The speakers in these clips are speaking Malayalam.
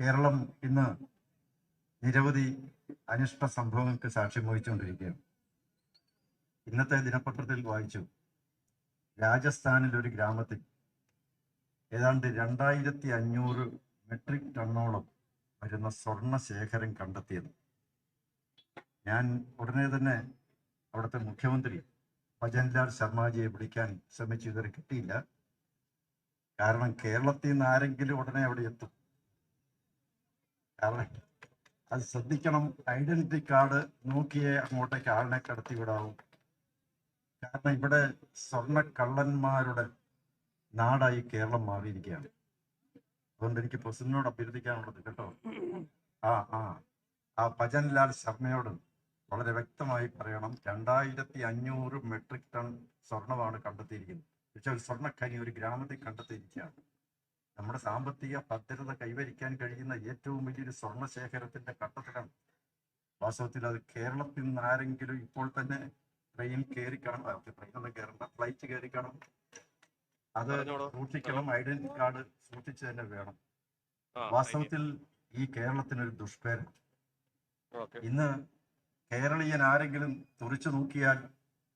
കേരളം ഇന്ന് നിരവധി അനിഷ്ട സംഭവങ്ങൾക്ക് സാക്ഷ്യം വഹിച്ചുകൊണ്ടിരിക്കുകയാണ്. ഇന്നത്തെ ദിനപത്രത്തിൽ വായിച്ചു. രാജസ്ഥാനിൽ ഒരു ഗ്രാമത്തിൽ ഏതാണ്ട് രണ്ടായിരത്തി അഞ്ഞൂറ് മെട്രിക് ടണ്ണോളം വരുന്ന സ്വർണ ശേഖരം കണ്ടെത്തിയത്. ഞാൻ ഉടനെ തന്നെ അവിടുത്തെ മുഖ്യമന്ത്രി ഭജൻലാൽ ശർമാജിയെ വിളിക്കാൻ ശ്രമിച്ചു. ഇതുവരെ കിട്ടിയില്ല. കാരണം കേരളത്തിൽ നിന്ന് ആരെങ്കിലും ഉടനെ അവിടെ എത്തും. കാരണം അത് ശ്രദ്ധിക്കണം. ഐഡന്റിറ്റി കാർഡ് നോക്കിയേ അങ്ങോട്ടേക്ക് ആളിനെ കടത്തി വിടാവും കാരണം ഇവിടെ സ്വർണക്കള്ളന്മാരുടെ നാടായി കേരളം മാറിയിരിക്കുകയാണ്. അതുകൊണ്ട് എനിക്ക് പ്രസിഡന്റിനോട് അഭ്യർത്ഥിക്കാനുള്ളത് കേട്ടോ. ആ ആ. ആ ഭജൻലാൽ ശർമ്മയോട് വളരെ വ്യക്തമായി പറയണം. രണ്ടായിരത്തി അഞ്ഞൂറ് മെട്രിക് ടൺ സ്വർണമാണ് കണ്ടെത്തിയിരിക്കുന്നത്. പക്ഷെ ഒരു സ്വർണക്കനി ഒരു ഗ്രാമത്തിൽ കണ്ടെത്തിയിരിക്കുകയാണ്. നമ്മുടെ സാമ്പത്തിക ഭദ്രത കൈവരിക്കാൻ കഴിയുന്ന ഏറ്റവും വലിയൊരു സ്വർണശേഖരത്തിന്റെ ശേഖരത്തിന്റെ കണ്ടെത്തലാണ് വാസ്തവത്തിൽ അത് കേരളത്തിൽ നിന്ന് ആരെങ്കിലും ഇപ്പോൾ തന്നെ ട്രെയിൻ കയറി കാണും. ട്രെയിൻ ഒന്നും കയറണ്ട ഫ്ലൈറ്റ് കയറി കാണും. അത്. സൂക്ഷിക്കണം. ഐഡന്റിറ്റി കാർഡ് സൂക്ഷിച്ചു തന്നെ വേണം. വാസ്തവത്തിൽ ഈ കേരളത്തിനൊരു ദുഷ്പേര്. ഇന്ന് കേരളീയൻ ആരെങ്കിലും തുറിച്ചു നോക്കിയാൽ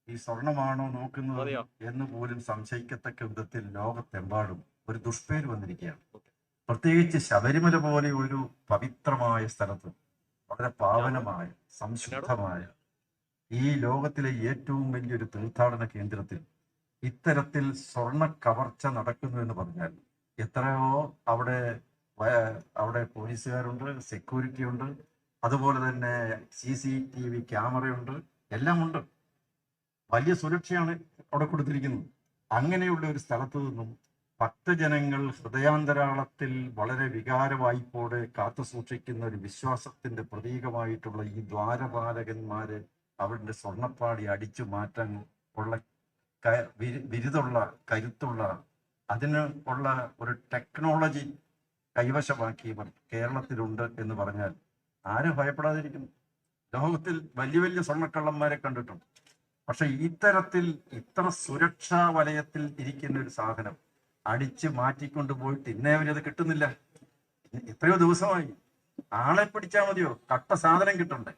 ഈ സ്വർണമാണോ നോക്കുന്നത് എന്ന് പോലും സംശയിക്കത്തക്ക വിധത്തിൽ ലോകത്തെമ്പാടും. ഒരു ദുഷ്പേര് വന്നിരിക്കുകയാണ്. പ്രത്യേകിച്ച് ശബരിമല പോലെ ഒരു പവിത്രമായ സ്ഥലത്ത് വളരെ പാവനമായ സംശുദ്ധമായ ഈ ലോകത്തിലെ ഏറ്റവും വലിയൊരു തീർത്ഥാടന കേന്ദ്രത്തിൽ ഇത്തരത്തിൽ സ്വർണ കവർച്ച നടക്കുന്നു എന്ന് പറഞ്ഞാൽ എത്രയോ അവിടെ അവിടെ പോലീസുകാരുണ്ട് സെക്യൂരിറ്റി ഉണ്ട് അതുപോലെ തന്നെ സി സി ടി വി ക്യാമറയുണ്ട് എല്ലാം ഉണ്ട് വലിയ സുരക്ഷയാണ് അവിടെ കൊടുത്തിരിക്കുന്നത് അങ്ങനെയുള്ള ഒരു സ്ഥലത്തു നിന്നും ഭക്തജനങ്ങൾ ഹൃദയാന്തരാളത്തിൽ വളരെ വികാരവായ്പോടെ കാത്തു സൂക്ഷിക്കുന്ന ഒരു വിശ്വാസത്തിന്റെ പ്രതീകമായിട്ടുള്ള ഈ ദ്വാരപാലകന്മാര് അവരുടെ സ്വർണപ്പാടി അടിച്ചു മാറ്റാൻ ഉള്ള വിരുതുള്ള കരുത്തുള്ള അതിന് ഉള്ള ഒരു ടെക്നോളജി കൈവശമാക്കിയവർ കേരളത്തിലുണ്ട് എന്ന് പറഞ്ഞാൽ ആരും ഭയപ്പെടാതിരിക്കുന്നു. ലോകത്തിൽ വലിയ വലിയ സ്വർണക്കള്ളന്മാരെ കണ്ടിട്ടുണ്ട്. പക്ഷെ ഇത്തരത്തിൽ ഇത്ര സുരക്ഷാ വലയത്തിൽ ഇരിക്കുന്ന ഒരു സാധനം അടിച്ച് മാറ്റിക്കൊണ്ട് പോയിട്ട് ഇന്നേ അവരത് കിട്ടുന്നില്ല. എത്രയോ ദിവസമായി. ആളെ പിടിച്ചാൽ മതിയോ? കട്ട സാധനം കിട്ടണ്ടേ?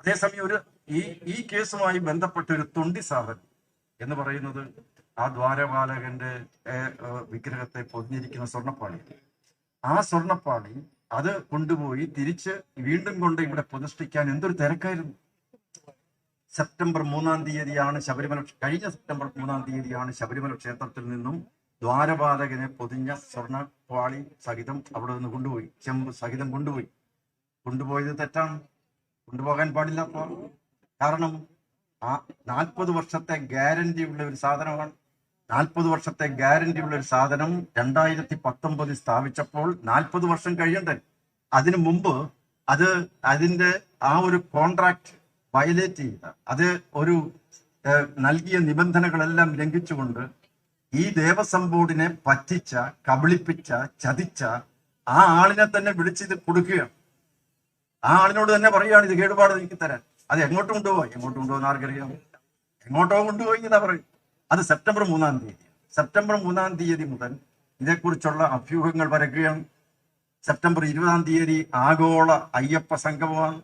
അതേസമയം ഒരു ഈ ഈ കേസുമായി ബന്ധപ്പെട്ട ഒരു തൊണ്ടി സാധനം എന്ന് പറയുന്നത് ആ ദ്വാരപാലകന്റെ വിഗ്രഹത്തെ പൊതിഞ്ഞിരിക്കുന്ന സ്വർണപ്പാളി ആ സ്വർണപ്പാളി അത് കൊണ്ടുപോയി തിരിച്ച് വീണ്ടും കൊണ്ട് ഇവിടെ പ്രതിഷ്ഠിക്കാൻ എന്തൊരു തിരക്കായിരുന്നു. സെപ്റ്റംബർ മൂന്നാം തീയതിയാണ് ശബരിമല കഴിഞ്ഞ സെപ്റ്റംബർ മൂന്നാം തീയതിയാണ് ശബരിമല ക്ഷേത്രത്തിൽ നിന്നും ദ്വാരപാലകനെ പൊതിഞ്ഞ സ്വർണപ്പാളി സഹിതം അവിടെ നിന്ന് കൊണ്ടുപോയി. ചെമ്പ് സഹിതം കൊണ്ടുപോയി. കൊണ്ടുപോയത് തെറ്റാണ്. കൊണ്ടുപോകാൻ പാടില്ല കാരണം ആ നാൽപ്പത് വർഷത്തെ ഗ്യാരണ്ടി ഉള്ള ഒരു സാധനമാണ്. നാൽപ്പത് വർഷത്തെ ഗ്യാരണ്ടി ഉള്ള ഒരു സാധനം രണ്ടായിരത്തി പത്തൊമ്പതിൽ സ്ഥാപിച്ചപ്പോൾ നാൽപ്പത് വർഷം കഴിയണ്ടേ? അതിനു മുമ്പ് അത് അതിന്റെ ആ ഒരു കോൺട്രാക്ട് വയലേറ്റ് ചെയ്ത അത് ഒരു നൽകിയ നിബന്ധനകളെല്ലാം ലംഘിച്ചുകൊണ്ട് ഈ ദേവസ്വം ബോർഡിനെ പറ്റിച്ച കബളിപ്പിച്ച ചതിച്ച ആ ആളിനെ തന്നെ വിളിച്ച് ഇത് കൊടുക്കുകയാണ്. ആ ആളിനോട് തന്നെ പറയുകയാണ് ഇത് കേടുപാട് എനിക്ക് തരാൻ. അത് എങ്ങോട്ട് കൊണ്ടുപോയി? എങ്ങോട്ട് കൊണ്ടുപോകുന്ന ആർക്കറിയാം? എങ്ങോട്ടോ കൊണ്ടുപോയി എന്നാ പറയും അത് സെപ്റ്റംബർ മൂന്നാം തീയതി സെപ്റ്റംബർ മൂന്നാം തീയതി മുതൽ ഇതേക്കുറിച്ചുള്ള അഭ്യൂഹങ്ങൾ വരക്കുകയാണ്. സെപ്റ്റംബർ ഇരുപതാം തീയതി ആഗോള അയ്യപ്പ സംഗമമാണ്.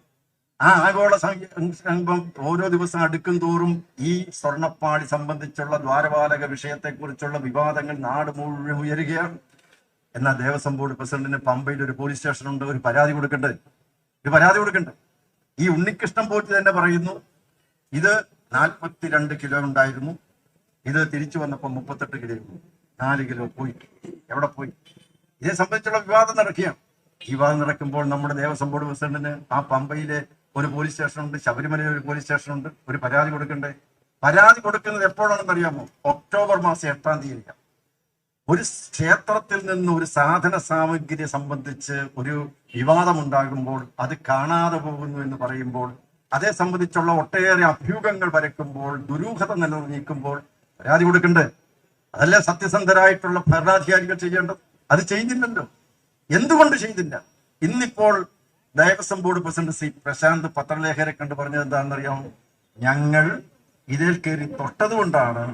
ആ ആഗോള സംഘം ഓരോ ദിവസം അടുക്കും തോറും ഈ സ്വർണപ്പാളി സംബന്ധിച്ചുള്ള ദ്വാരപാലക വിഷയത്തെക്കുറിച്ചുള്ള വിവാദങ്ങൾ നാട് മുഴുവൻ ഉയരുകയാണ്. എന്നാൽ ദേവസ്വം ബോർഡ് പ്രസിഡന്റിന് പമ്പയിൽ ഒരു പോലീസ് സ്റ്റേഷനുണ്ട് ഒരു പരാതി കൊടുക്കേണ്ടത് ഒരു പരാതി കൊടുക്കേണ്ടത് ഈ ഉണ്ണികൃഷ്ണൻ പോറ്റി തന്നെ പറയുന്നു ഇത് നാൽപ്പത്തിരണ്ട് കിലോ ഉണ്ടായിരുന്നു ഇത് തിരിച്ചു വന്നപ്പോൾ മുപ്പത്തെട്ട് കിലോ നാല് കിലോ പോയി. എവിടെ പോയി? ഇതേ സംബന്ധിച്ചുള്ള വിവാദം നടക്കുകയാണ്. ഈ വിവാദം നടക്കുമ്പോൾ നമ്മുടെ ദേവസ്വം ബോർഡ് പ്രസിഡന്റിന് ആ പമ്പയിലെ ഒരു പോലീസ് സ്റ്റേഷനുണ്ട് ശബരിമലയിൽ ഒരു പോലീസ് സ്റ്റേഷനുണ്ട് ഒരു പരാതി കൊടുക്കണ്ടേ? പരാതി കൊടുക്കുന്നത് എപ്പോഴാണെന്ന് അറിയാമോ? ഒക്ടോബർ മാസം എട്ടാം തീയതിയാണ് ഒരു ക്ഷേത്രത്തിൽ നിന്ന് ഒരു സാധന സാമഗ്രി സംബന്ധിച്ച് ഒരു വിവാദം ഉണ്ടാകുമ്പോൾ അത് കാണാതെ പോകുന്നു എന്ന് പറയുമ്പോൾ അതേ സംബന്ധിച്ചുള്ള ഒട്ടേറെ അഭ്യൂഹങ്ങൾ വരയ്ക്കുമ്പോൾ ദുരൂഹത നിലനിൽക്കുമ്പോൾ പരാതി കൊടുക്കണ്ടേ? അതല്ലേ സത്യസന്ധരായിട്ടുള്ള ഭരണാധികാരികൾ ചെയ്യേണ്ടത്? അത് ചെയ്യുന്നില്ലല്ലോ. എന്തുകൊണ്ട് ചെയ്തില്ല ഇന്നിപ്പോൾ Devaswom board president C Prasanth പത്രലേഖരെ കണ്ട് പറഞ്ഞത് എന്താണെന്നറിയാം ഞങ്ങൾ ഇതിൽ കയറി തൊട്ടത് കൊണ്ടാണ്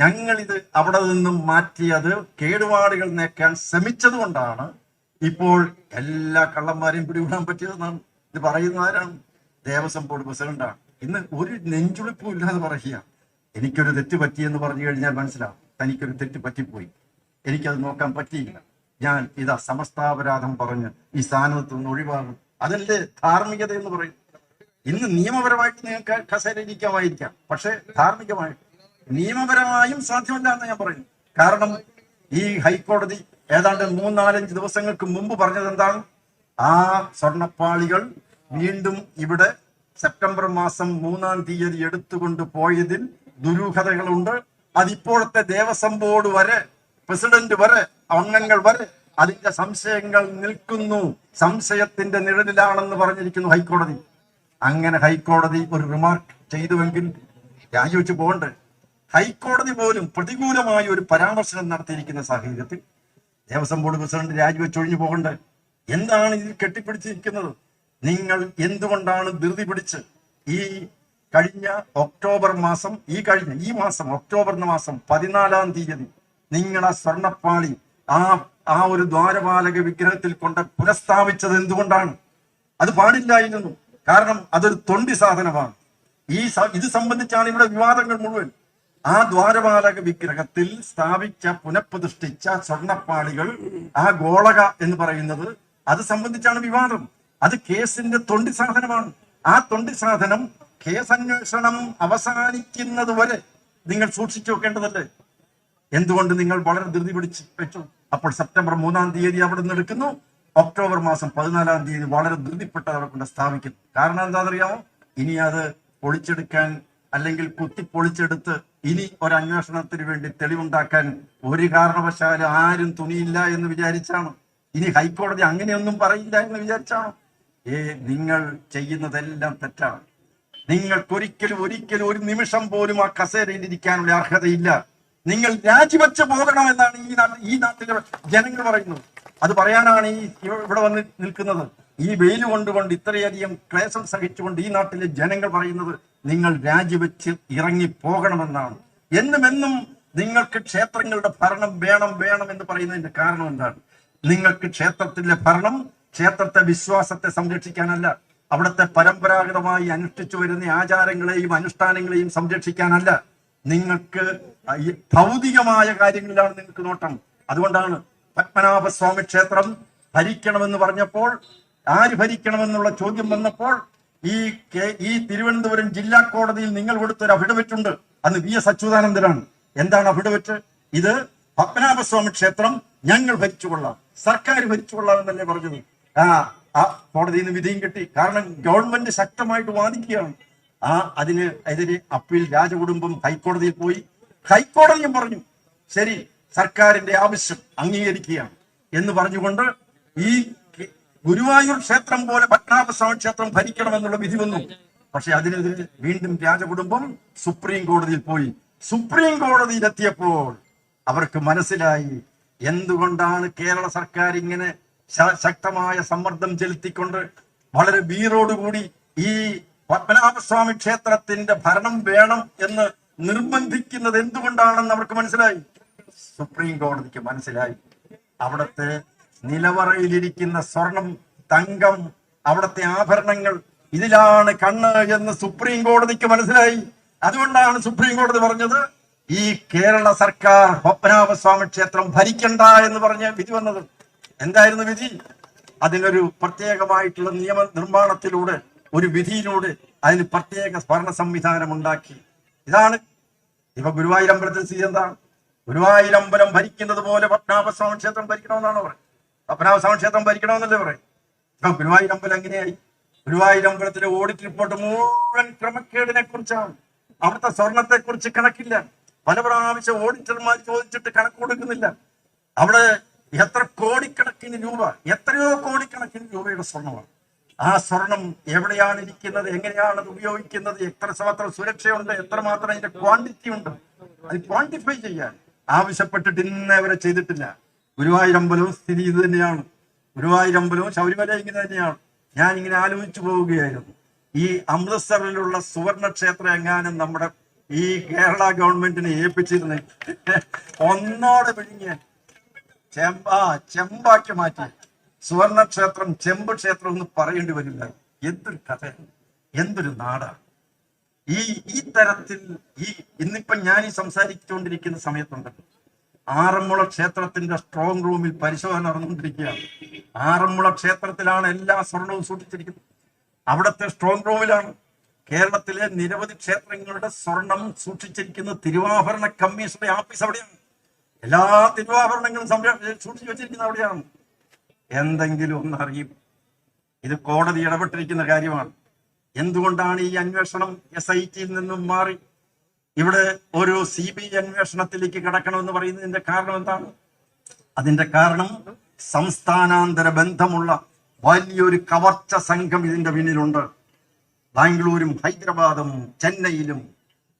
ഞങ്ങൾ ഇത് അവിടെ നിന്നും മാറ്റിയത് കേടുപാടുകൾ നേക്കാൻ ശ്രമിച്ചത് കൊണ്ടാണ്. ഇപ്പോൾ എല്ലാ കള്ളന്മാരെയും പിടികൂടാൻ പറ്റിയതെന്നാണ് ഇത് പറയുന്ന ആരാണ്? ദേവസ്വം ബോർഡ് പ്രസിഡന്റാണ് ഇന്ന് ഒരു നെഞ്ചുളിപ്പും ഇല്ലാതെ പറയുക. എനിക്കൊരു തെറ്റ് പറ്റിയെന്ന് പറഞ്ഞു കഴിഞ്ഞാൽ മനസ്സിലാവും. തനിക്കൊരു തെറ്റ് പറ്റിപ്പോയി. എനിക്കത് നോക്കാൻ പറ്റിയില്ല. ഞാൻ ഇതാ സമസ്താപരാധം പറഞ്ഞ് ഈ സ്ഥാനത്ത് നിന്ന് ഒഴിവാകും. അതല്ലേ ധാർമ്മികത എന്ന് പറയും. ഇന്ന് നിയമപരമായിട്ട് നിങ്ങൾക്ക് കസേരയിരിക്കാമായിരിക്കാം പക്ഷെ ധാർമ്മികമായിട്ട് നിയമപരമായും സാധ്യമല്ല എന്ന് ഞാൻ പറയുന്നു കാരണം ഈ ഹൈക്കോടതി ഏതാണ്ട് മൂന്നാലഞ്ച് ദിവസങ്ങൾക്ക് മുമ്പ് പറഞ്ഞത് എന്താണ് ആ സ്വർണപ്പാളികൾ വീണ്ടും ഇവിടെ സെപ്റ്റംബർ മാസം മൂന്നാം തീയതി എടുത്തുകൊണ്ട് പോയതിൽ ദുരൂഹതകളുണ്ട്. അതിപ്പോഴത്തെ ദേവസ്വം ബോർഡ് വരെ പ്രസിഡന്റ് വരെ അംഗങ്ങൾ വരെ അതിന്റെ സംശയങ്ങൾ നിൽക്കുന്നു. സംശയത്തിന്റെ നിഴലിലാണെന്ന് പറഞ്ഞിരിക്കുന്നു ഹൈക്കോടതി. അങ്ങനെ ഹൈക്കോടതി ഒരു റിമാർക്ക് ചെയ്തുവെങ്കിൽ രാജിവെച്ച് പോകണ്ടേ? ഹൈക്കോടതി പോലും പ്രതികൂലമായ ഒരു പരാമർശനം നടത്തിയിരിക്കുന്ന സാഹചര്യത്തിൽ ദേവസ്വം ബോർഡ് പ്രസിഡന്റ് രാജിവെച്ചൊഴിഞ്ഞു പോകണ്ടേ? എന്താണ് ഇതിൽ കെട്ടിപ്പിടിച്ചിരിക്കുന്നത്? നിങ്ങൾ എന്തുകൊണ്ടാണ് ധൃതി പിടിച്ച് ഈ കഴിഞ്ഞ ഒക്ടോബർ മാസം ഈ കഴിഞ്ഞ ഈ മാസം ഒക്ടോബർ മാസം പതിനാലാം തീയതി നിങ്ങൾ ആ സ്വർണപ്പാളി ആ ആ ഒരു ദ്വാരപാലക വിഗ്രഹത്തിൽ കൊണ്ട് പുനഃസ്ഥാപിച്ചത് എന്തുകൊണ്ടാണ്? അത് പാടില്ലായിരുന്നു കാരണം അതൊരു തൊണ്ടി സാധനമാണ്. ഈ ഇത് സംബന്ധിച്ചാണ് ഇവിടെ വിവാദങ്ങൾ മുഴുവൻ. ആ ദ്വാരപാലക വിഗ്രഹത്തിൽ സ്ഥാപിച്ച പുനഃപ്രതിഷ്ഠിച്ച സ്വർണപ്പാളികൾ ആ ഗോളക എന്ന് പറയുന്നത് അത് സംബന്ധിച്ചാണ് വിവാദം. അത് കേസിന്റെ തൊണ്ടി സാധനമാണ്. ആ തൊണ്ടി സാധനം കേസ് അന്വേഷണം അവസാനിക്കുന്നത് വരെ നിങ്ങൾ സൂക്ഷിച്ചു വെക്കേണ്ടതല്ലേ? എന്തുകൊണ്ട് നിങ്ങൾ വളരെ ധൃതി പിടിച്ച് വെച്ചു? അപ്പോൾ സെപ്റ്റംബർ മൂന്നാം തീയതി അവിടെ നിന്ന് എടുക്കുന്നു. ഒക്ടോബർ മാസം പതിനാലാം തീയതി വളരെ ധൃതിപ്പെട്ട് അവിടെ കൊണ്ട് സ്ഥാപിക്കുന്നു കാരണം എന്താണെന്നറിയാമോ? ഇനി അത് പൊളിച്ചെടുക്കാൻ അല്ലെങ്കിൽ കുത്തി പൊളിച്ചെടുത്ത് ഇനി ഒരു അന്വേഷണത്തിന് വേണ്ടി തെളിവുണ്ടാക്കാൻ ഒരു കാരണവശാലും ആരും തുണിയില്ല എന്ന് വിചാരിച്ചാണ്? ഇനി ഹൈക്കോടതി അങ്ങനെയൊന്നും പറയില്ല എന്ന് വിചാരിച്ചാണ്? ഏ നിങ്ങൾ ചെയ്യുന്നതെല്ലാം തെറ്റാണ്. നിങ്ങൾക്കൊരിക്കലും ഒരിക്കലും ഒരു നിമിഷം പോലും ആ കസേരയിൽ ഇരിക്കാനുള്ള അർഹതയില്ല. നിങ്ങൾ രാജിവെച്ച് പോകണമെന്നാണ് ഈ നാട്ടിൽ ഈ നാട്ടിലെ ജനങ്ങൾ പറയുന്നത്. അത് പറയാനാണ് ഈ ഇവിടെ വന്ന് നിൽക്കുന്നത്. ഈ വെയിൽ കൊണ്ടുകൊണ്ട് ഇത്രയധികം ക്ലേശം സഹിച്ചുകൊണ്ട് ഈ നാട്ടിലെ ജനങ്ങൾ പറയുന്നത് നിങ്ങൾ രാജിവെച്ച് ഇറങ്ങി പോകണമെന്നാണ് എന്നും എന്നും നിങ്ങൾക്ക് ക്ഷേത്രങ്ങളുടെ ഭരണം വേണം വേണം എന്ന് പറയുന്നതിന്റെ കാരണം എന്താണ്? നിങ്ങൾക്ക് ക്ഷേത്രത്തിലെ ഭരണം ക്ഷേത്രത്തെ വിശ്വാസത്തെ സംരക്ഷിക്കാനല്ല അവിടുത്തെ പരമ്പരാഗതമായി അനുഷ്ഠിച്ചു വരുന്ന ആചാരങ്ങളെയും അനുഷ്ഠാനങ്ങളെയും സംരക്ഷിക്കാനല്ല. നിങ്ങൾക്ക് ഈ ഭൗതികമായ കാര്യങ്ങളിലാണ് നിങ്ങൾക്ക് നോട്ടം. അതുകൊണ്ടാണ് പത്മനാഭസ്വാമി ക്ഷേത്രം ഭരിക്കണമെന്ന് പറഞ്ഞപ്പോൾ ആര് ഭരിക്കണമെന്നുള്ള ചോദ്യം വന്നപ്പോൾ ഈ ഈ തിരുവനന്തപുരം ജില്ലാ കോടതിയിൽ നിങ്ങൾ കൊടുത്തൊരു അഫിഡവിറ്റ് അന്ന് വി എസ് അച്യുതാനന്ദനാണ്. എന്താണ് അഫിഡവിറ്റ്? ഇത് പത്മനാഭസ്വാമി ക്ഷേത്രം ഞങ്ങൾ ഭരിച്ചുകൊള്ളാം. സർക്കാർ ഭരിച്ചുകൊള്ളാം എന്നല്ലേ പറഞ്ഞത്. ആ ആ കോടതിയിൽ നിന്ന് വിധിയും കിട്ടി. കാരണം ഗവൺമെന്റ് ശക്തമായിട്ട് വാദിക്കുകയാണ്. ആ അതിന് എതിരെ അപ്പീൽ രാജകുടുംബം ഹൈക്കോടതിയിൽ പോയി. ഹൈക്കോടതിയും പറഞ്ഞു ശരി സർക്കാരിന്റെ ആവശ്യം അംഗീകരിക്കുകയാണ്. എന്ന് പറഞ്ഞുകൊണ്ട് ഈ ഗുരുവായൂർ ക്ഷേത്രം പോലെ പത്മനാഭസ്വാമി ക്ഷേത്രം ഭരിക്കണമെന്നുള്ള വിധി വന്നു പക്ഷെ അതിനെതിരെ വീണ്ടും രാജകുടുംബം സുപ്രീം കോടതിയിൽ പോയി. സുപ്രീം കോടതിയിൽ എത്തിയപ്പോൾ അവർക്ക് മനസ്സിലായി എന്തുകൊണ്ടാണ് കേരള സർക്കാർ ഇങ്ങനെ ശക്തമായ സമ്മർദ്ദം ചെലുത്തിക്കൊണ്ട് വളരെ വീറോടുകൂടി ഈ പത്മനാഭസ്വാമി ക്ഷേത്രത്തിന്റെ ഭരണം വേണം എന്ന് നിർബന്ധിക്കുന്നത് എന്തുകൊണ്ടാണെന്ന് അവർക്ക് മനസ്സിലായി? സുപ്രീം കോടതിക്ക് മനസ്സിലായി. അവിടുത്തെ നിലവറയിലിരിക്കുന്ന സ്വർണം തങ്കം അവിടുത്തെ ആഭരണങ്ങൾ ഇതിലാണ് കണ്ണ് എന്ന് സുപ്രീം കോടതിക്ക് മനസ്സിലായി. അതുകൊണ്ടാണ് സുപ്രീം കോടതി പറഞ്ഞത് ഈ കേരള സർക്കാർ പത്മനാഭസ്വാമി ക്ഷേത്രം ഭരിക്കണ്ട എന്ന് പറഞ്ഞ വിധി വന്നത്. എന്തായിരുന്നു വിധി? അതിനൊരു പ്രത്യേകമായിട്ടുള്ള നിയമ നിർമ്മാണത്തിലൂടെ ഒരു വിധിയിലൂടെ അതിന് പ്രത്യേക ഭരണ സംവിധാനം ഉണ്ടാക്കി. ഇതാണ് ഇപ്പൊ ഗുരുവായൂരമ്പലത്തിൽ സ്ഥിതി എന്താണ്? ഗുരുവായൂരമ്പലം ഭരിക്കുന്നത് പോലെ പത്മനാഭസ്വാമി ക്ഷേത്രം ഭരിക്കണമെന്നാണ് പറയുന്നത്? പത്മനാഭസ്വാമി ക്ഷേത്രം ഭരിക്കണമെന്നല്ലേ പറയും ഇപ്പൊ ഗുരുവായൂരമ്പലം എങ്ങനെയായി? ഗുരുവായൂരമ്പലത്തിലെ ഓഡിറ്റ് റിപ്പോർട്ട് മുഴുവൻ ക്രമക്കേടിനെ കുറിച്ചാണ് അവിടുത്തെ സ്വർണത്തെ കുറിച്ച് കണക്കില്ല. പല പ്രാവശ്യം ഓഡിറ്റർമാർ ചോദിച്ചിട്ട് കണക്ക് കൊടുക്കുന്നില്ല. അവിടെ എത്ര കോടിക്കണക്കിന് രൂപ എത്രയോ കോടിക്കണക്കിന് രൂപയുടെ സ്വർണമാണ്. ആ സ്വർണം എവിടെയാണ് ഇരിക്കുന്നത് എങ്ങനെയാണ് അത് ഉപയോഗിക്കുന്നത്? എത്ര മാത്രം സുരക്ഷയുണ്ട്? എത്രമാത്രം അതിന്റെ ക്വാണ്ടിറ്റി ഉണ്ട്? അത് ക്വാണ്ടിഫൈ ചെയ്യാൻ ആവശ്യപ്പെട്ടിട്ട് ഇന്നേ വരെ ചെയ്തിട്ടില്ല. ഗുരുവായൂരമ്പലവും സ്ഥിതി ഇത് തന്നെയാണ്. ഗുരുവായൂരമ്പലവും ശബരിമല ഇങ്ങനെ തന്നെയാണ്. ഞാൻ ഇങ്ങനെ ആലോചിച്ചു പോവുകയായിരുന്നു. ഈ അമൃത്സറിലുള്ള സുവർണ ക്ഷേത്രം എങ്ങാനും നമ്മുടെ ഈ കേരള ഗവൺമെന്റിനെ ഏൽപ്പിച്ചിരുന്നേ ഒന്നോടെ വിഴുങ്ങിയ ചെമ്പ ചെമ്പാക്കി മാറ്റി. സുവർണ ക്ഷേത്രം ചെമ്പ് ക്ഷേത്രം എന്ന് പറയേണ്ടി വരില്ല. എന്തൊരു കഥ. എന്തൊരു നാടാണ് ഈ ഈ തരത്തിൽ ഈ ഇന്നിപ്പം ഞാൻ ഈ സംസാരിച്ചുകൊണ്ടിരിക്കുന്ന സമയത്തുണ്ടല്ലോ. ആറന്മുള ക്ഷേത്രത്തിന്റെ സ്ട്രോങ് റൂമിൽ പരിശോധന നടന്നുകൊണ്ടിരിക്കുകയാണ്. ആറന്മുള ക്ഷേത്രത്തിലാണ് എല്ലാ സ്വർണവും സൂക്ഷിച്ചിരിക്കുന്നത്. അവിടുത്തെ സ്ട്രോങ് റൂമിലാണ് കേരളത്തിലെ നിരവധി ക്ഷേത്രങ്ങളുടെ സ്വർണം സൂക്ഷിച്ചിരിക്കുന്ന തിരുവാഭരണ കമ്മീഷന്റെ ഓഫീസ് അവിടെയാണ്. എല്ലാ തിരുവാഭരണങ്ങളും സംരക്ഷിച്ചു സൂക്ഷിച്ചു വെച്ചിരിക്കുന്നത് അവിടെയാണ്. എന്തെങ്കിലും ഒന്ന് അറിയും ഇത് കോടതി ഇടപെട്ടിരിക്കുന്ന കാര്യമാണ്. എന്തുകൊണ്ടാണ് ഈ അന്വേഷണം എസ് ഐ ടിയിൽ നിന്നും മാറി? ഇവിടെ ഒരു സി ബി ഐ അന്വേഷണത്തിലേക്ക് കിടക്കണമെന്ന് പറയുന്നതിന്റെ കാരണം എന്താണ്? അതിന്റെ കാരണം സംസ്ഥാനാന്തര ബന്ധമുള്ള വലിയൊരു കവർച്ച സംഘം ഇതിന്റെ പിന്നിലുണ്ട്. ബാംഗ്ലൂരും ഹൈദരാബാദും ചെന്നൈയിലും.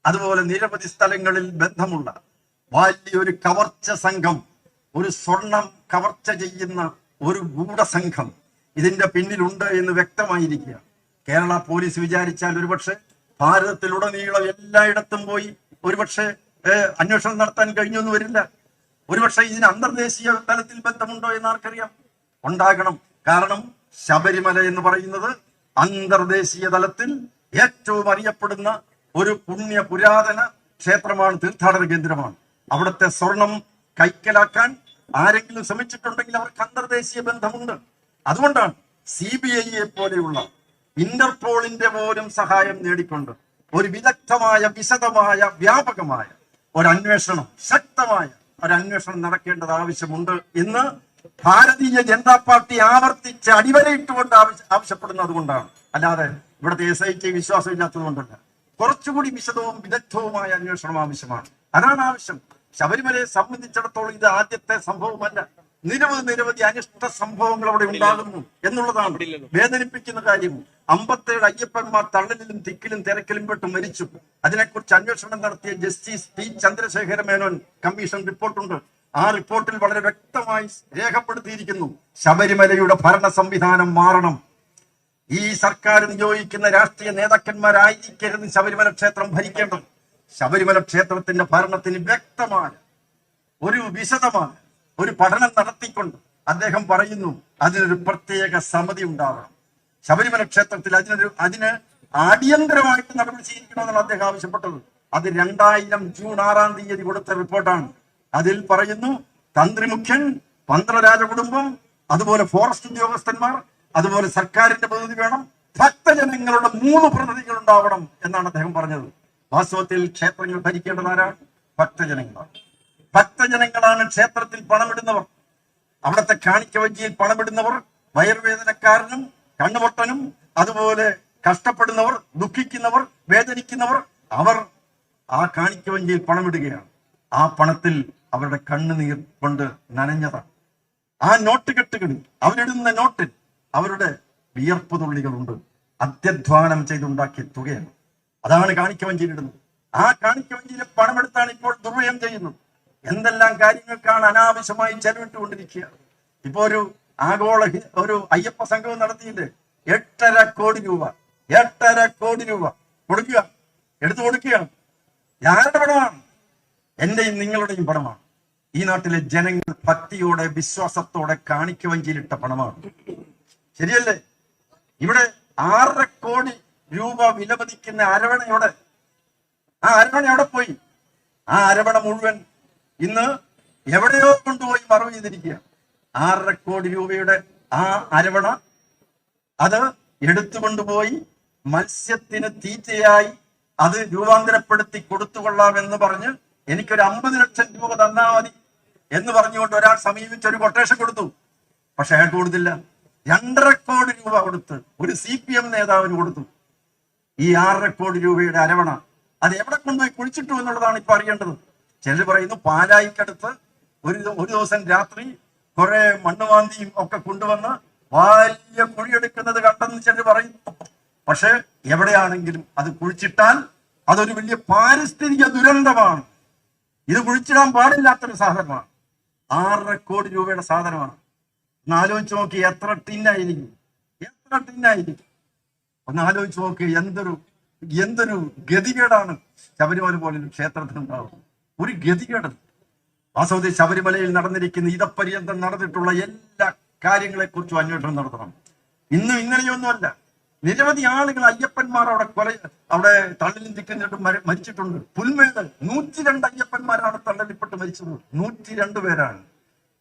അതുപോലെ നിരവധി സ്ഥലങ്ങളിൽ ബന്ധമുള്ള വലിയൊരു കവർച്ച സംഘം ഒരു സ്വർണം കവർച്ച ചെയ്യുന്ന ഒരു ഗൂഢസംഘം ഇതിന്റെ പിന്നിലുണ്ട് എന്ന് വ്യക്തമായിരിക്കുക. കേരള പോലീസ് വിചാരിച്ചാൽ ഒരുപക്ഷെ ഭാരതത്തിലുടനീളം എല്ലായിടത്തും പോയി ഒരുപക്ഷെ അന്വേഷണം നടത്താൻ കഴിഞ്ഞൊന്നും വരില്ല. ഒരുപക്ഷെ ഇതിന് അന്തർദേശീയ തലത്തിൽ ബന്ധമുണ്ടോ എന്ന് ആർക്കറിയാം? ഉണ്ടാകണം. കാരണം ശബരിമല എന്ന് പറയുന്നത് അന്തർദേശീയ തലത്തിൽ ഏറ്റവും അറിയപ്പെടുന്ന ഒരു പുണ്യ പുരാതന ക്ഷേത്രമാണ് തീർത്ഥാടന കേന്ദ്രമാണ്. അവിടുത്തെ സ്വർണം കൈക്കലാക്കാൻ ആരെങ്കിലും ശ്രമിച്ചിട്ടുണ്ടെങ്കിൽ അവർക്ക് അന്തർദേശീയ ബന്ധമുണ്ട്. അതുകൊണ്ടാണ് സി ബി ഐയെ പോലെയുള്ള ഇന്റർപോളിന്റെ പോലും സഹായം നേടിക്കൊണ്ട് ഒരു വിദഗ്ധമായ വിശദമായ വ്യാപകമായ ഒരു അന്വേഷണം ശക്തമായ ഒരു അന്വേഷണം നടക്കേണ്ടത് ആവശ്യമുണ്ട് എന്ന് ഭാരതീയ ജനതാ പാർട്ടി ആവർത്തിച്ച് അടിവരയിട്ടുകൊണ്ട് ആവശ്യ- ആവശ്യപ്പെടുന്നത് കൊണ്ടാണ്. അല്ലാതെ ഇവിടുത്തെ എസ് ഐ ടി വിശ്വാസമില്ലാത്തത് കൊണ്ടല്ല. കുറച്ചുകൂടി വിശദവും വിദഗ്ധവുമായ അന്വേഷണം ആവശ്യമാണ്. അതാണ് ആവശ്യം. ശബരിമലയെ സംബന്ധിച്ചിടത്തോളം ഇത് ആദ്യത്തെ സംഭവമല്ല. നിരവധി നിരവധി അനിഷ്ട സംഭവങ്ങൾ അവിടെ ഉണ്ടാകുന്നു എന്നുള്ളതാണ് വേദനിപ്പിക്കുന്ന കാര്യം. അമ്പത്തേഴ് അയ്യപ്പന്മാർ തള്ളലിലും തിക്കിലും തിരക്കിലും പെട്ട് മരിച്ചു. അതിനെക്കുറിച്ച് അന്വേഷണം നടത്തിയ justice P Chandrasekhara Menon commission റിപ്പോർട്ടുണ്ട്. ആ റിപ്പോർട്ടിൽ വളരെ വ്യക്തമായി രേഖപ്പെടുത്തിയിരിക്കുന്നു. ശബരിമലയുടെ ഭരണ സംവിധാനം മാറണം. ഈ സർക്കാർ നിയോഗിക്കുന്ന രാഷ്ട്രീയ നേതാക്കന്മാരായിരിക്കരുത് ശബരിമല ക്ഷേത്രം ഭരിക്കേണ്ടത്. ശബരിമല ക്ഷേത്രത്തിന്റെ ഭരണത്തിന് വ്യക്തമായ ഒരു വിശദമാണ്. ഒരു പഠനം നടത്തിക്കൊണ്ട് അദ്ദേഹം പറയുന്നു അതിനൊരു പ്രത്യേക സമിതി ഉണ്ടാവണം. ശബരിമല ക്ഷേത്രത്തിൽ അതിനൊരു അതിന് അടിയന്തരമായിട്ട് നടപടി സ്വീകരിക്കണമെന്നാണ് അദ്ദേഹം ആവശ്യപ്പെട്ടത്. അത് രണ്ടായിരം ജൂൺ ആറാം തീയതി കൊടുത്ത റിപ്പോർട്ടാണ്. അതിൽ പറയുന്നു തന്ത്രിമുഖ്യൻ പന്ത്ര കുടുംബം അതുപോലെ ഫോറസ്റ്റ് ഉദ്യോഗസ്ഥന്മാർ അതുപോലെ സർക്കാരിന്റെ പ്രതിനിധി വേണം ഭക്തജനങ്ങളുടെ മൂന്ന് പ്രതിനിധികൾ ഉണ്ടാവണം എന്നാണ് അദ്ദേഹം പറഞ്ഞത്. വാസ്തവത്തിൽ ക്ഷേത്രങ്ങൾ ഭരിക്കേണ്ടത് ആരാണ് ഭക്തജനങ്ങളാണ്. ഭക്തജനങ്ങളാണ് ക്ഷേത്രത്തിൽ പണമിടുന്നവർ. അവിടുത്തെ കാണിക്ക വഞ്ചിയിൽ പണമിടുന്നവർ വയറുവേദനക്കാരനും കണ്ണുപൊട്ടനും അതുപോലെ കഷ്ടപ്പെടുന്നവർ ദുഃഖിക്കുന്നവർ വേദനിക്കുന്നവർ അവർ ആ കാണിക്ക വഞ്ചിയിൽ പണമിടുകയാണ്. ആ പണത്തിൽ അവരുടെ കണ്ണുനീർ കൊണ്ട് നനഞ്ഞതാണ്. ആ നോട്ട് കെട്ടുകളിൽ അവരിടുന്ന നോട്ടിൽ അവരുടെ വിയർപ്പ് തുള്ളികളുണ്ട്. അത്യധ്വാനം ചെയ്തുണ്ടാക്കിയ തുകയാണ്. അതാണ് കാണിക്കവഞ്ചിയിലിടുന്നത്. ആ കാണിക്കവഞ്ചിയിലെ പണമെടുത്താണ് ഇപ്പോൾ ദുർവ്യയം ചെയ്യുന്നത് എന്തെല്ലാം കാര്യങ്ങൾക്കാണ് അനാവശ്യമായി ചെലവിട്ടുകൊണ്ടിരിക്കുക. ഇപ്പോ ഒരു ആഗോള ഒരു അയ്യപ്പ സംഘം നടത്തിയില്ലേ എട്ടര കോടി രൂപ എട്ടര കോടി രൂപ കൊടുക്കുക. എടുത്തു കൊടുക്കുകയാണ് ആരുടെ പണമാണ്. എന്റെയും നിങ്ങളുടെയും പണമാണ്. ഈ നാട്ടിലെ ജനങ്ങൾ ഭക്തിയോടെ വിശ്വാസത്തോടെ കാണിക്ക വഞ്ചിയിലിട്ട പണമാണ്. ശരിയല്ലേ? ഇവിടെ ആറര കോടി രൂപ വിലപതിക്കുന്ന അരവണയോടെ ആ അരവണ എവിടെ പോയി. ആ അരവണ മുഴുവൻ ഇന്ന് എവിടെയോ കൊണ്ടുപോയി മറവ് ചെയ്തിരിക്കുക ആറര കോടി രൂപയുടെ ആ അരവണ അത് എടുത്തുകൊണ്ടുപോയി മത്സ്യത്തിന് തീറ്റയായി അത് രൂപാന്തരപ്പെടുത്തി കൊടുത്തുകൊള്ളാം എന്ന് പറഞ്ഞ് എനിക്കൊരു അമ്പത് ലക്ഷം രൂപ തന്നാ മതി എന്ന് പറഞ്ഞുകൊണ്ട് ഒരാൾ സമീപിച്ച ഒരു കൊട്ടേഷൻ കൊടുത്തു. പക്ഷെ അയാൾക്ക് കൊടുത്തില്ല. രണ്ടര കോടി രൂപ കൊടുത്ത് ഒരു സി പി എം നേതാവിന് കൊടുത്തു. ഈ ആറര കോടി രൂപയുടെ അരവണ അത് എവിടെ കൊണ്ടുപോയി കുഴിച്ചിട്ടു എന്നുള്ളതാണ് ഇപ്പൊ അറിയേണ്ടത്. ചിലർ പറയുന്നു പാലായിക്കടുത്ത് ഒരു ഒരു ദിവസം രാത്രി കുറെ മണ്ണുവാന്തിയും ഒക്കെ കൊണ്ടുവന്ന് വലിയ കുഴിയെടുക്കുന്നത് കണ്ടെന്ന് ചിലർ പറയുന്നു. പക്ഷെ എവിടെയാണെങ്കിലും അത് കുഴിച്ചിട്ടാൽ അതൊരു വലിയ പാരിസ്ഥിതിക ദുരന്തമാണ്. ഇത് കുഴിച്ചിടാൻ പാടില്ലാത്തൊരു സാധനമാണ്. ആറര കോടി രൂപയുടെ സാധനമാണ്. ഒന്ന് ആലോചിച്ച് നോക്കി എത്ര ടിന്നായിരിക്കും? എത്ര ടിന്നായിരിക്കും? ഒന്ന് ആലോചിച്ച് നോക്ക് എന്തൊരു എന്തൊരു ഗതികേടാണ് ശബരിമല പോലൊരു ക്ഷേത്രത്തിന് ഉണ്ടാവുന്നത്. ഒരു ഗതികേട്. വാസ്തവത്തിൽ ശബരിമലയിൽ നടന്നിരിക്കുന്ന ഇതപര്യന്തം നടന്നിട്ടുള്ള എല്ലാ കാര്യങ്ങളെക്കുറിച്ചും അന്വേഷണം നടത്തണം. ഇന്നും ഇങ്ങനെയൊന്നുമല്ല. നിരവധി ആളുകൾ അയ്യപ്പന്മാർ അവിടെ കൊല അവിടെ തള്ളിൽ നിൽക്കുന്നിട്ട് മര- മരിച്ചിട്ടുണ്ട്. പുൽമേട്. നൂറ്റി രണ്ട് അയ്യപ്പന്മാരാണ് തള്ളലിപ്പെട്ട് മരിച്ചത്. നൂറ്റി രണ്ട് പേരാണ്.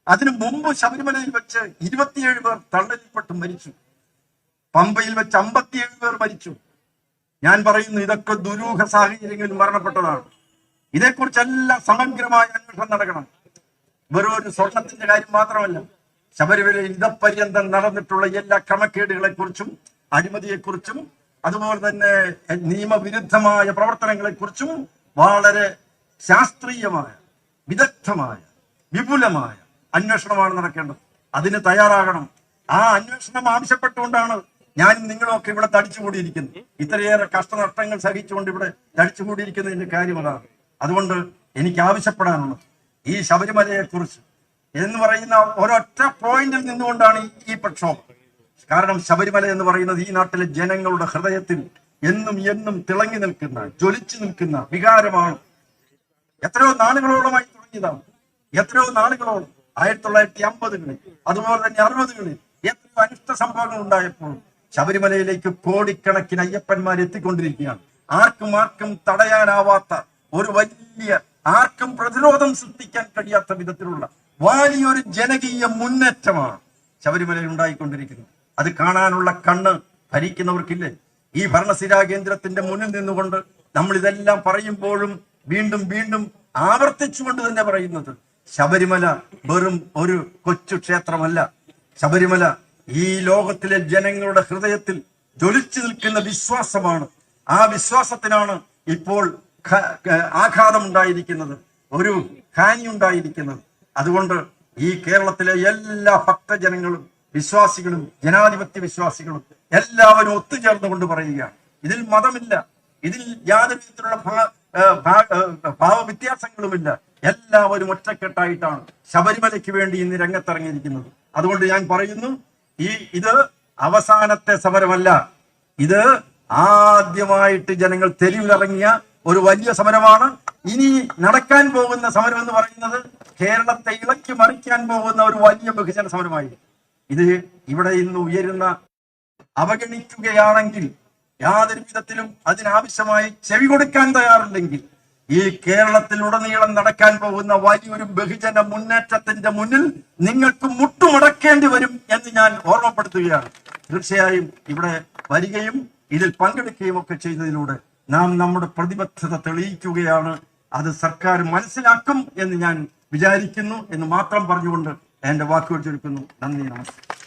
അതിനു മുമ്പ് ശബരിമലയിൽ വെച്ച് ഇരുപത്തിയേഴ് പേർ തള്ളലിൽപ്പെട്ട് മരിച്ചു. പമ്പയിൽ വെച്ച് അമ്പത്തിയേഴ് പേർ മരിച്ചു. ഞാൻ പറയുന്നു ഇതൊക്കെ ദുരൂഹ സാഹചര്യങ്ങളിൽ മരണപ്പെട്ടതാണ്. ഇതേക്കുറിച്ചെല്ലാം സമഗ്രമായ അന്വേഷണം നടക്കണം. വെറും ഒരു സ്വർണത്തിന്റെ കാര്യം മാത്രമല്ല ശബരിമലയിൽ ഇതപര്യന്തം നടന്നിട്ടുള്ള എല്ലാ ക്രമക്കേടുകളെ കുറിച്ചും അഴിമതിയെക്കുറിച്ചും അതുപോലെ തന്നെ നിയമവിരുദ്ധമായ പ്രവർത്തനങ്ങളെക്കുറിച്ചും വളരെ ശാസ്ത്രീയമായ വിദഗ്ധമായ വിപുലമായ അന്വേഷണമാണ് നടക്കേണ്ടത്. അതിന് തയ്യാറാകണം. ആ അന്വേഷണം ആവശ്യപ്പെട്ടുകൊണ്ടാണ് ഞാനും നിങ്ങളൊക്കെ ഇവിടെ തടിച്ചുകൂടിയിരിക്കുന്നു ഇത്രയേറെ കഷ്ടനഷ്ടങ്ങൾ സഹിച്ചുകൊണ്ട് ഇവിടെ തടിച്ചുകൂടിയിരിക്കുന്നതിന്റെ കാര്യം അതാണ്. അതുകൊണ്ട് എനിക്ക് ആവശ്യപ്പെടാനുള്ളത് ഈ ശബരിമലയെ കുറിച്ച് എന്ന് പറയുന്ന ഒരൊറ്റ പോയിന്റിൽ നിന്നുകൊണ്ടാണ് ഈ- പ്രക്ഷോഭം. കാരണം ശബരിമല എന്ന് പറയുന്നത് ഈ നാട്ടിലെ ജനങ്ങളുടെ ഹൃദയത്തിൽ എന്നും എന്നും തിളങ്ങി നിൽക്കുന്ന ജ്വലിച്ചു നിൽക്കുന്ന വികാരമാണ്. എത്രയോ നാളുകളോളമായി തുടങ്ങിയതാണ്. എത്രയോ നാളുകളോളം. ആയിരത്തി തൊള്ളായിരത്തി അമ്പതുകളിൽ അതുപോലെ തന്നെ അറുപതുകളിൽ എത്രയോ അനിഷ്ട സംഭവങ്ങൾ ഉണ്ടായപ്പോൾ ശബരിമലയിലേക്ക് കോടിക്കണക്കിന് അയ്യപ്പന്മാർ എത്തിക്കൊണ്ടിരിക്കുകയാണ്. ആർക്കും ആർക്കും തടയാനാവാത്ത ഒരു വലിയ ആർക്കും പ്രതിരോധം സൃഷ്ടിക്കാൻ കഴിയാത്ത വിധത്തിലുള്ള വലിയൊരു ജനകീയ മുന്നേറ്റമാണ് ശബരിമലയിൽ ഉണ്ടായിക്കൊണ്ടിരിക്കുന്നത്. അത് കാണാനുള്ള കണ്ണ് ഭരിക്കുന്നവർക്കില്ലേ? ഈ ഭരണസിരാ കേന്ദ്രത്തിന്റെ മുന്നിൽ നിന്നുകൊണ്ട് നമ്മൾ ഇതെല്ലാം പറയുമ്പോഴും വീണ്ടും വീണ്ടും ആവർത്തിച്ചുകൊണ്ട് തന്നെ പറയുന്നത് ശബരിമല വെറും ഒരു കൊച്ചു ക്ഷേത്രമല്ല. ശബരിമല ഈ ലോകത്തിലെ ജനങ്ങളുടെ ഹൃദയത്തിൽ ജ്വലിച്ചു നിൽക്കുന്ന വിശ്വാസമാണ്. ആ വിശ്വാസത്തിനാണ് ഇപ്പോൾ ആഘാതം ഉണ്ടായിരിക്കുന്നത് ഒരു ഹാനി ഉണ്ടായിരിക്കുന്നത് അതുകൊണ്ട് ഈ കേരളത്തിലെ എല്ലാ ഭക്തജനങ്ങളും വിശ്വാസികളും ജനാധിപത്യ വിശ്വാസികളും എല്ലാവരും ഒത്തുചേർന്നുകൊണ്ട് പറയുകയാണ്. ഇതിൽ മതമില്ല. ഇതിൽ യാതൊരു വിധത്തിലുള്ള ഭാവവ്യത്യാസങ്ങളുമില്ല. എല്ലാവരും ഒറ്റക്കെട്ടായിട്ടാണ് ശബരിമലയ്ക്ക് വേണ്ടി ഇന്ന് രംഗത്തിറങ്ങിയിരിക്കുന്നത്. അതുകൊണ്ട് ഞാൻ പറയുന്നു ഈ ഇത് അവസാനത്തെ സമരമല്ല. ഇത് ആദ്യമായിട്ട് ജനങ്ങൾ തെരുവിലിറങ്ങിയ ഒരു വലിയ സമരമാണ്. ഇനി നടക്കാൻ പോകുന്ന സമരം എന്ന് പറയുന്നത് കേരളത്തെ ഇളക്കി മറിക്കാൻ പോകുന്ന ഒരു വലിയ ബഹുജന സമരമായി ഇത് ഇവിടെ ഇന്ന് ഉയരുന്ന അവഗണിക്കുകയാണെങ്കിൽ യാതൊരു വിധത്തിലും അതിനാവശ്യമായി ചെവി കൊടുക്കാൻ തയ്യാറില്ലെങ്കിൽ ഈ കേരളത്തിലുടനീളം നടക്കാൻ പോകുന്ന വലിയൊരു ബഹുജന മുന്നേറ്റത്തിന്റെ മുന്നിൽ നിങ്ങൾക്ക് മുട്ടുമടക്കേണ്ടി വരും എന്ന് ഞാൻ ഓർമ്മപ്പെടുത്തുകയാണ്. തീർച്ചയായും ഇവിടെ വരികയും ഇതിൽ പങ്കെടുക്കുകയും ഒക്കെ ചെയ്തതിലൂടെ നാം നമ്മുടെ പ്രതിബദ്ധത തെളിയിക്കുകയാണ്. അത് സർക്കാർ മനസ്സിലാക്കും എന്ന് ഞാൻ വിചാരിക്കുന്നു എന്ന് മാത്രം പറഞ്ഞുകൊണ്ട് എന്റെ വാക്കുകൾ ചുരുക്കുന്നു. നന്ദി നമസ്കാരം.